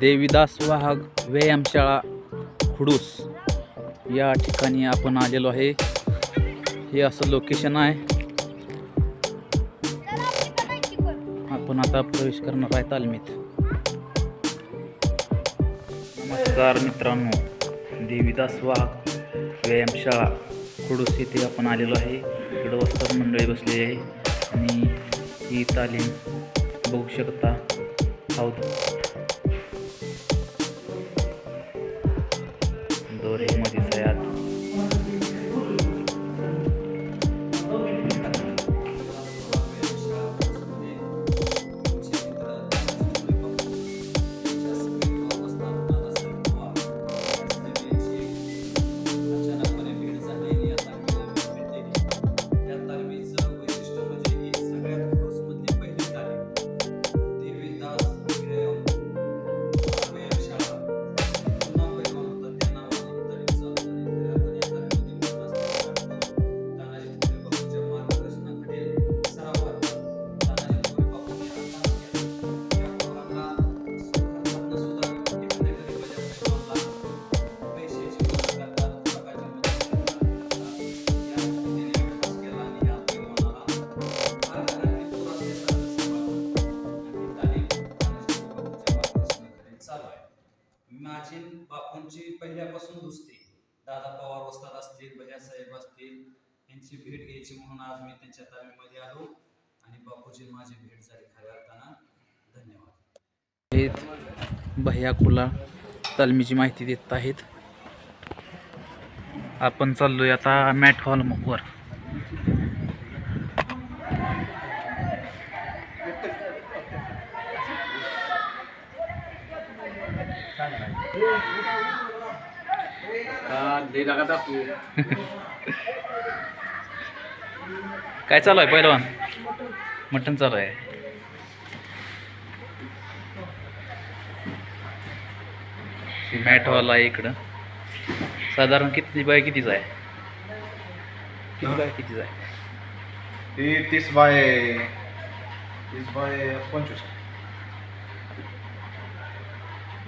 देवीदास वाहग व्यायामशाळा खुडूस. या ठिकाणी आपण आलेलो आहे. हे असं लोकेशन आहे. आपण आता प्रवेश करणार आहे तालमीत. नमस्कार मित्रांनो. देवीदास वाघ व्यायामशाळा खुडूस येथे आपण आलेलो आहे. इकडं वस्ताद मंडळी बसलेली आहे. आणि ही तालीम बघू शकता हौद माझी बापूंची पहिल्यापासून दुसरी दादा पवार वस्ताद असतील भैया साहेब असतील यांची भेट घ्यायची म्हणून आज मी त्यांच्या तालमीमध्ये आलो आणि बापूची माझी भेट झाली खऱ्या अर्थानं. धन्यवाद. हे भैया कुला तालमीची माहिती देत आहेत. आपण चाललोय आता मॅट हॉल काय चालू आहे पहिलवान मटण चालू आहे. मॅटवाला आहे इकडं. साधारण किती बाय कितीच आहे? किती बाय कितीच आहे? ती तीस बाय तीस बाय पंचवीस.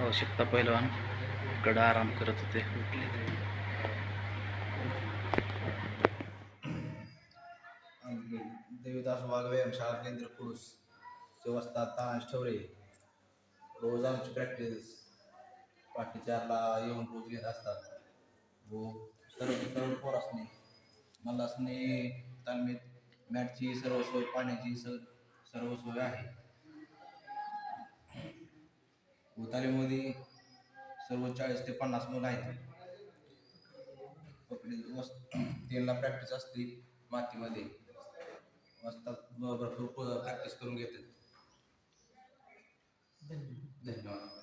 आवश्यकता पहिलवान इकडं आराम करत होते. उठले देवीदास वाघ व्यायामशाळा केंद्र पुरुष चौवाजता तानाश ठवरे. रोज आमची प्रॅक्टिस पाठी चारला येऊन रोज घेत असतात. व सर्व सर्व पोरासनी मलासनी तालमीत मॅटची सर्व सोय पाण्याची सर्व सोय आहे. उतारेमध्ये सर्व चाळीस ते पन्नास मुलं आहेत. त्यांना प्रॅक्टिस असते मातीमध्ये. भरपूर प्रॅक्टिस करून घेतात. धन्यवाद.